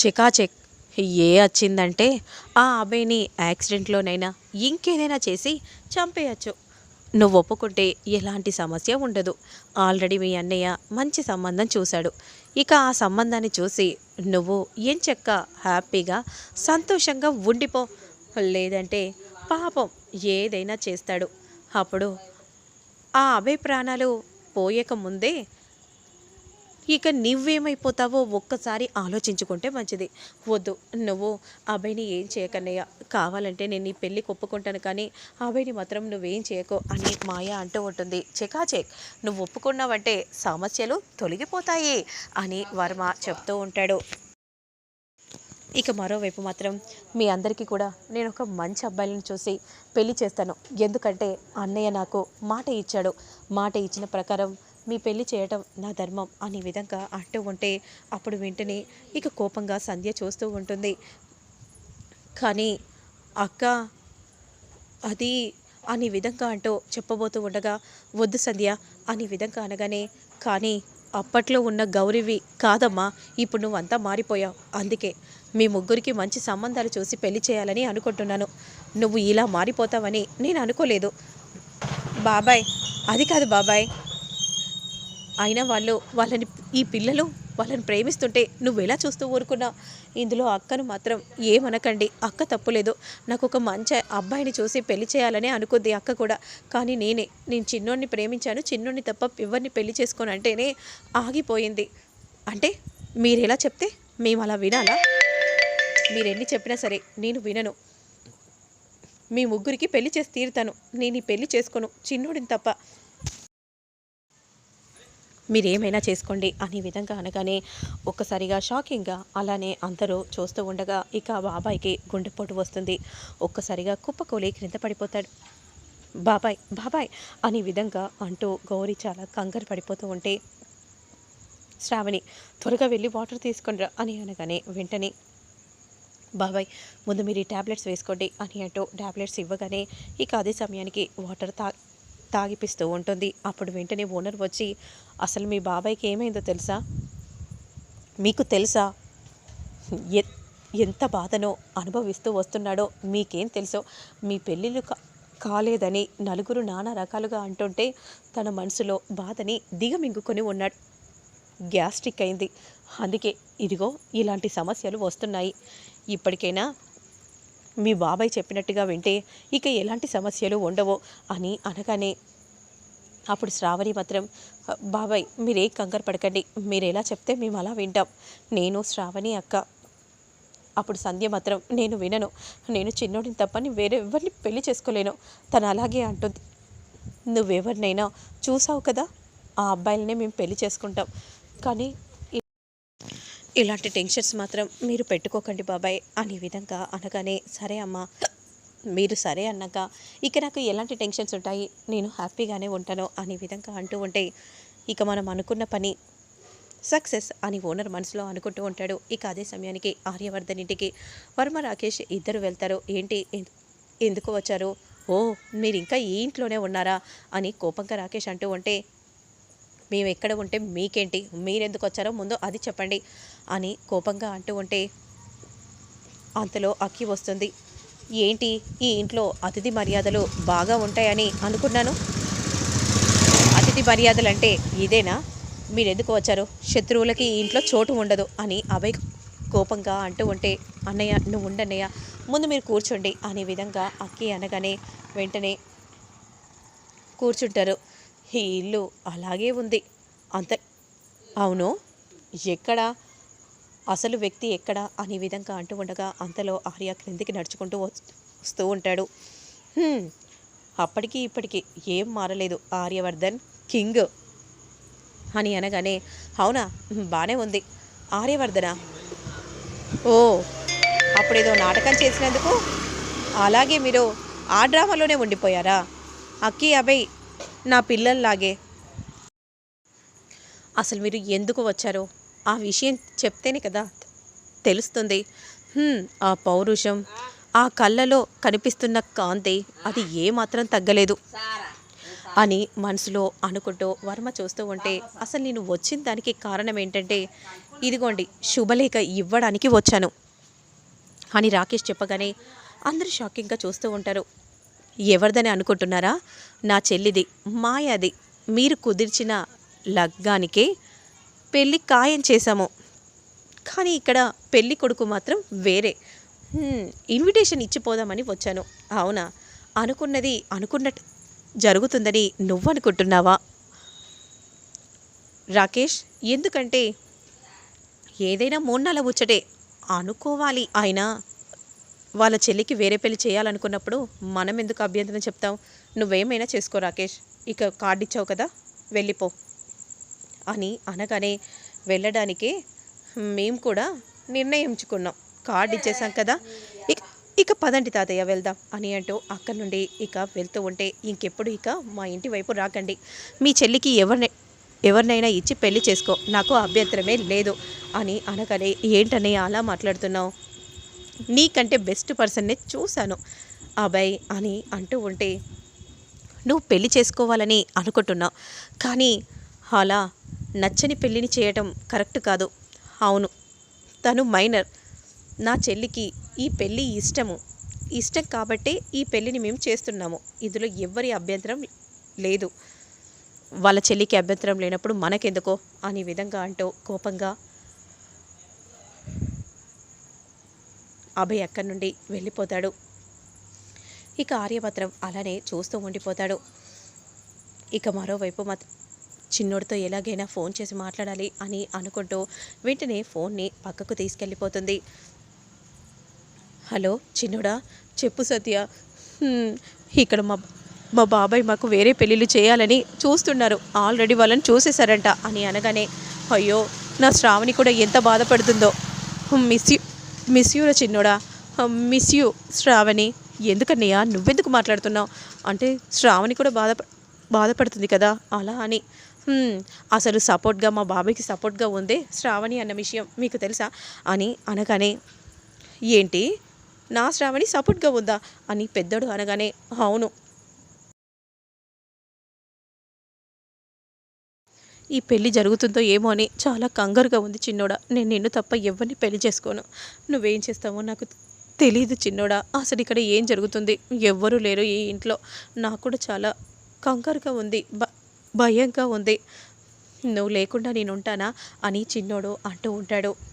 చికాచెక్ ఏ వచ్చిందంటే ఆ అబ్బాయిని యాక్సిడెంట్లోనైనా ఇంకేదైనా చేసి చంపేయచ్చు. నువ్వు ఒప్పుకుంటే ఎలాంటి సమస్య ఉండదు. ఆల్రెడీ మీ అన్నయ్య మంచి సంబంధం చూశాడు. ఇక ఆ సంబంధాన్ని చూసి నువ్వు ఏం చెక్క? హ్యాపీగా సంతోషంగా ఉండిపో. లేదంటే పాపం ఏదైనా చేస్తాడు. అప్పుడు ఆ అభయ ప్రాణాలు పోయక ముందే ఇక నువ్వేమైపోతావో ఒక్కసారి ఆలోచించుకుంటే మంచిది. వద్దు. నువ్వు అబ్బాయిని ఏం చేయకన్నయ్య. కావాలంటే నేను నీ పెళ్ళికి ఒప్పుకుంటాను కానీ అబ్బాయిని మాత్రం నువ్వేం చేయకు అని మాయ అంటూ ఉంటుంది. చెకాచెక్ నువ్వు ఒప్పుకున్నావంటే సమస్యలు తొలగిపోతాయి అని వర్మ చెప్తూ ఉంటాడు. ఇక మరోవైపు మాత్రం మీ అందరికీ కూడా నేను ఒక మంచి అబ్బాయిలను చూసి పెళ్ళి చేస్తాను. ఎందుకంటే అన్నయ్య నాకు మాట ఇచ్చాడు. మాట ఇచ్చిన ప్రకారం మీ పెళ్ళి చేయటం నా ధర్మం అనే విధంగా అంటూ ఉంటే అప్పుడు వెంటనే ఇక కోపంగా సంధ్య చూస్తూ ఉంటుంది. కానీ అక్క అది అనే విధంగా అంటూ చెప్పబోతూ ఉండగా వద్దు సంధ్య అనే విధంగా అనగానే కానీ అప్పట్లో ఉన్న గౌరవి కాదమ్మా ఇప్పుడు నువ్వంతా మారిపోయావు. అందుకే మీ ముగ్గురికి మంచి సంబంధాలు చూసి పెళ్ళి చేయాలని అనుకుంటున్నాను. నువ్వు ఇలా మారిపోతావని నేను అనుకోలేదు. బాబాయ్ అది కాదు బాబాయ్. అయినా వాళ్ళు వాళ్ళని ఈ పిల్లలు వాళ్ళని ప్రేమిస్తుంటే నువ్వు ఎలా చూస్తూ ఊరుకున్నా? ఇందులో అక్కను మాత్రం ఏమనకండి. అక్క తప్పులేదు. నాకు ఒక మంచి అబ్బాయిని చూసి పెళ్ళి చేయాలని అనుకుంది అక్క కూడా. కానీ నేనే నేను చిన్నోడిని ప్రేమించాను. చిన్నోడిని తప్ప ఎవరిని పెళ్ళి చేసుకొని అంటేనే ఆగిపోయింది. అంటే మీరు ఎలా చెప్తే మేము అలా వినాలా? మీరు ఎన్ని చెప్పినా సరే నేను వినను. మీ ముగ్గురికి పెళ్ళి చేసి తీరుతాను. నేను ఈ పెళ్ళి చేసుకోను. చిన్నోడిని తప్ప మీరేమైనా చేసుకోండి అనే విధంగా అనగానే ఒక్కసారిగా షాకింగ్గా అలానే అందరూ చూస్తూ ఉండగా ఇక బాబాయ్కి గుండెపోటు వస్తుంది. ఒక్కసారిగా కుప్పకూలి క్రింద పడిపోతాడు. బాబాయ్ బాబాయ్ అనే విధంగా అంటూ గౌరీ చాలా కంగారు పడిపోతూ ఉంటే శ్రావణి త్వరగా వెళ్ళి వాటర్ తీసుకొనిరా అని అనగానే వెంటనే బాబాయ్ ముందు మీరు ఈ ట్యాబ్లెట్స్ వేసుకోండి అని అంటూ ట్యాబ్లెట్స్ ఇవ్వగానే ఇక అదే సమయానికి వాటర్ తా తాగిపిస్తూ ఉంటుంది. అప్పుడు వెంటనే ఓనర్ వచ్చి అసలు మీ బాబాయ్కి ఏమైందో తెలుసా? మీకు తెలుసా? ఎంత బాధనో అనుభవిస్తూ వస్తున్నాడో మీకేం తెలుసో? మీ పెళ్ళిళ్ళు కాలేదని నలుగురు నానా రకాలుగా అంటుంటే తన మనసులో బాధని దిగమింగుకొని ఉన్నాడు. గ్యాస్ట్రిక్ అయింది. అందుకే ఇదిగో ఇలాంటి సమస్యలు వస్తున్నాయి. ఇప్పటికైనా మీ బాబాయ్ చెప్పినట్టుగా వింటే ఇక ఎలాంటి సమస్యలు ఉండవో అని అనగానే అప్పుడు శ్రావణి మాత్రం బాబాయ్ మీరే కంగారు పడకండి. మీరు ఎలా చెప్తే మేము అలా వింటాం. నేను శ్రావణి అక్క. అప్పుడు సంధ్య మాత్రం నేను వినను. నేను చిన్నోడిని తప్పని వేరే ఎవరిని పెళ్ళి చేసుకోలేను. తను అలాగే అంటుంది. నువ్వెవరినైనా చూసావు కదా? ఆ అబ్బాయిలనే మేము పెళ్ళి చేసుకుంటాం. కానీ ఇలాంటి టెన్షన్స్ మాత్రం మీరు పెట్టుకోకండి బాబాయ్. అనే విధంగా అనగానే సరే అమ్మా మీరు సరే అన్నాక ఇక నాకు ఎలాంటి టెన్షన్స్ ఉంటాయి? నేను హ్యాపీగానే ఉంటాను అనే విధంగా అంటూ ఉంటే ఇక మనం అనుకున్న పని సక్సెస్ అని ఓనర్ మనసులో అనుకుంటూ ఉంటాడు. ఇక అదే సమయానికి ఆర్యవర్ధన్ ఇంటికి వర్మ రాకేష్ ఇద్దరు వెళ్తారు. ఏంటి? ఎందుకు వచ్చారు? ఓ మీరు ఇంకా ఈ ఇంట్లోనే ఉన్నారా? అని కోపంగా రాకేష్ అంటూ ఉంటే మేము ఎక్కడ ఉంటే మీకేంటి? మీరెందుకు వచ్చారో ముందు అది చెప్పండి అని కోపంగా అంటూ ఉంటే అంతలో అక్కి వస్తుంది. ఏంటి? ఈ ఇంట్లో అతిథి మర్యాదలు బాగా ఉంటాయని అనుకున్నాను. అతిథి మర్యాదలు అంటే ఇదేనా? మీరు ఎందుకు వచ్చారు? శత్రువులకి ఈ ఇంట్లో చోటు ఉండదు అని అభయ్ కోపంగా అంటూ ఉంటే అన్నయ్య నువ్వు ఉండన్నయ్య ముందు మీరు కూర్చోండి అనే విధంగా అక్కి అనగానే వెంటనే కూర్చుంటారు. ఈ ఇల్లు అలాగే ఉంది. అంత. అవును. ఎక్కడ? అసలు వ్యక్తి ఎక్కడ? అనే విధంగా అంటూ ఉండగా అంతలో ఆర్య క్రిందికి నడుచుకుంటూ వస్తూ ఉంటాడు. అప్పటికీ అప్పటికి ఇప్పటికి ఏం మారలేదు ఆర్యవర్ధన్ కింగ్. అని అనగానే అవునా? బాగానే ఉంది. ఆర్యవర్ధన. ఓ అప్పుడేదో నాటకం చేసినందుకు? అలాగే మీరు ఆ డ్రామాలోనే ఉండిపోయారా? అక్కి అభయ్ నా పిల్లల్లాగే. అసలు మీరు ఎందుకు వచ్చారో? ఆ విషయం చెప్తేనే కదా తెలుస్తుంది. ఆ పౌరుషం ఆ కళ్ళలో కనిపిస్తున్న కాంతి అది ఏమాత్రం తగ్గలేదు అని మనసులో అనుకుంటూ వర్మ చూస్తూ ఉంటే అసలు నేను వచ్చిన దానికి కారణం ఏంటంటే ఇదిగోండి శుభలేఖ ఇవ్వడానికి వచ్చాను అని రాకేష్ చెప్పగానే అందరూ షాకింగ్గా చూస్తూ ఉంటారు. ఎవరిదని అనుకుంటున్నారా? నా చెల్లిది మాయాది. మీరు కుదిర్చిన లగ్గానికే పెళ్ళి ఖాయం చేశాము. కానీ ఇక్కడ పెళ్ళి కొడుకు మాత్రం వేరే. ఇన్విటేషన్ ఇచ్చిపోదామని వచ్చాను. అవునా? అనుకున్నది అనుకున్నట్టు జరుగుతుందని నువ్వనుకుంటున్నావా? రాకేష్ ఎందుకంటే ఏదైనా మూన్నాళ్ళ ముచ్చటే అనుకోవాలి ఆయన వాళ్ళ చెల్లికి వేరే పెళ్ళి చేయాలనుకున్నప్పుడు మనం ఎందుకు అభ్యంతరం చెప్తాం? నువ్వేమైనా చేసుకో రాకేష్. ఇక కార్డు ఇచ్చావు కదా వెళ్ళిపో. అని అనగానే వెళ్ళడానికి మేము కూడా నిర్ణయించుకున్నాం. కార్డు ఇచ్చేసాం కదా ఇక ఇక పదండి తాతయ్య వెళ్దాం అని అంటూ అక్కడి నుండి ఇక వెళ్తూ ఉంటే ఇంకెప్పుడు ఇక మా ఇంటి వైపు రాకండి. మీ చెల్లికి ఎవరిని ఎవరినైనా ఇచ్చి పెళ్ళి చేసుకో నాకు అభ్యంతరమే లేదు అని అనగానే ఏంటని అలా మాట్లాడుతున్నావు? నీకంటే బెస్ట్ పర్సన్నే చూశాను. అబ్బాయి అని అంటూ ఉంటే నువ్వు పెళ్ళి చేసుకోవాలని అనుకుంటున్నావు. కానీ అలా నచ్చని పెళ్ళిని చేయటం కరెక్ట్ కాదు. అవును. తను మైనర్. నా చెల్లికి ఈ పెళ్ళి ఇష్టము. ఇష్టం కాబట్టే ఈ పెళ్ళిని మేము చేస్తున్నాము. ఇందులో ఎవ్వరి అభ్యంతరం లేదు. వాళ్ళ చెల్లికి అభ్యంతరం లేనప్పుడు మనకెందుకో? అనే విధంగా అంటూ కోపంగా అభయ్ అక్కడి నుండి వెళ్ళిపోతాడు. ఇక ఆర్యభద్రం అలానే చూస్తూ ఉండిపోతాడు. ఇక మరోవైపు మాత్రం చిన్నోడితో ఎలాగైనా ఫోన్ చేసి మాట్లాడాలి అని అనుకుంటూ వెంటనే ఫోన్ని పక్కకు తీసుకెళ్ళిపోతుంది. హలో చిన్నోడా? చెప్పు సత్య. ఇక్కడ మా మా బాబాయ్ మాకు వేరే పెళ్ళిళ్ళు చేయాలని చూస్తున్నారు. ఆల్రెడీ వాళ్ళని చూసేశారంట అని అనగానే అయ్యో నా శ్రావణి కూడా ఎంత బాధపడుతుందో. మిస్ యూ మిస్ చిన్నోడా? Miss you Sravani. ఎందుకన్నయ్యా నువ్వెందుకు మాట్లాడుతున్నావు? అంటే శ్రావణి కూడా బాధ బాధపడుతుంది కదా అలా అని. అసలు సపోర్ట్గా మా బాబాయ్కి సపోర్ట్గా ఉంది శ్రావణి అన్న విషయం మీకు తెలుసా? అని అనగానే ఏంటి? నా శ్రావణి సపోర్ట్గా ఉందా? అని పెద్దోడు అనగానే అవును. ఈ పెళ్ళి జరుగుతుందో ఏమో అని చాలా కంగారుగా ఉంది చిన్నోడా. నేను నిన్ను తప్ప ఎవరిని పెళ్ళి చేసుకోను. నువ్వేం చేస్తావో నాకు తెలియదు చిన్నోడా. అసలు ఇక్కడ ఏం జరుగుతుంది? ఎవ్వరూ లేరు ఈ ఇంట్లో. నాకు కూడా చాలా కంగారుగా ఉంది. భ భయంగా ఉంది. నువ్వు లేకుండా నేను ఉంటానా? అని చిన్నోడు అంటూ ఉంటాడు.